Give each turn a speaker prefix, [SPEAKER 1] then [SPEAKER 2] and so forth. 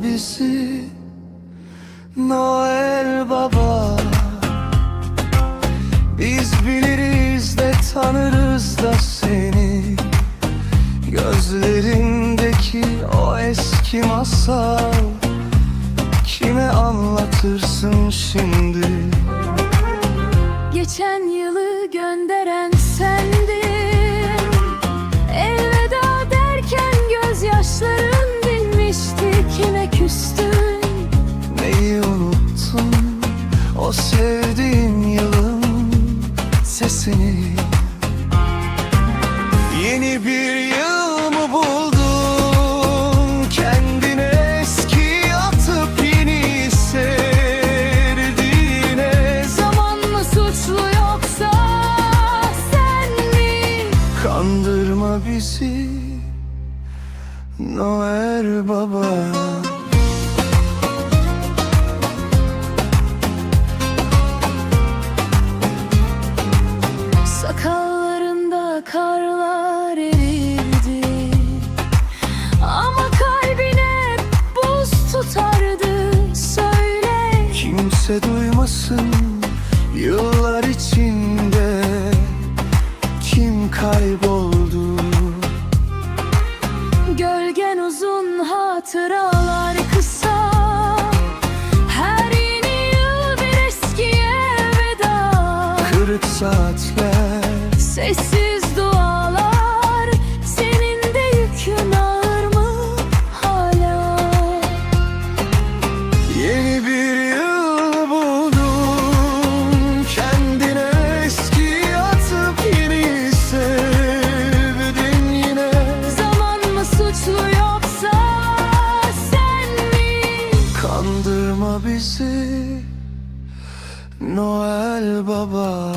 [SPEAKER 1] bizi Noel Baba. Biz biliriz de tanırız da seni. Gözlerindeki o eski masal Kime anlatırsın şimdi?
[SPEAKER 2] Geçen yılı gönderen sendin
[SPEAKER 1] unuttun. O sevdiğin yılın sesini. Yeni bir yıl mı buldun? Kendine eski atıp yeni sevdiğine.
[SPEAKER 2] Zaman mı suçlu yoksa sen mi?
[SPEAKER 1] Kandırma bizi Noel Baba Kimse duymasın yıllar içinde Kim kayboldu.
[SPEAKER 2] Gölgen uzun hatıralar kısa. Her yeni yıl bir eskiye veda.
[SPEAKER 1] Kırık saatler
[SPEAKER 2] Sessiz dualar Senin de yükün ağır mı hala?
[SPEAKER 1] Yeni bir Kandırma bizi Noel Baba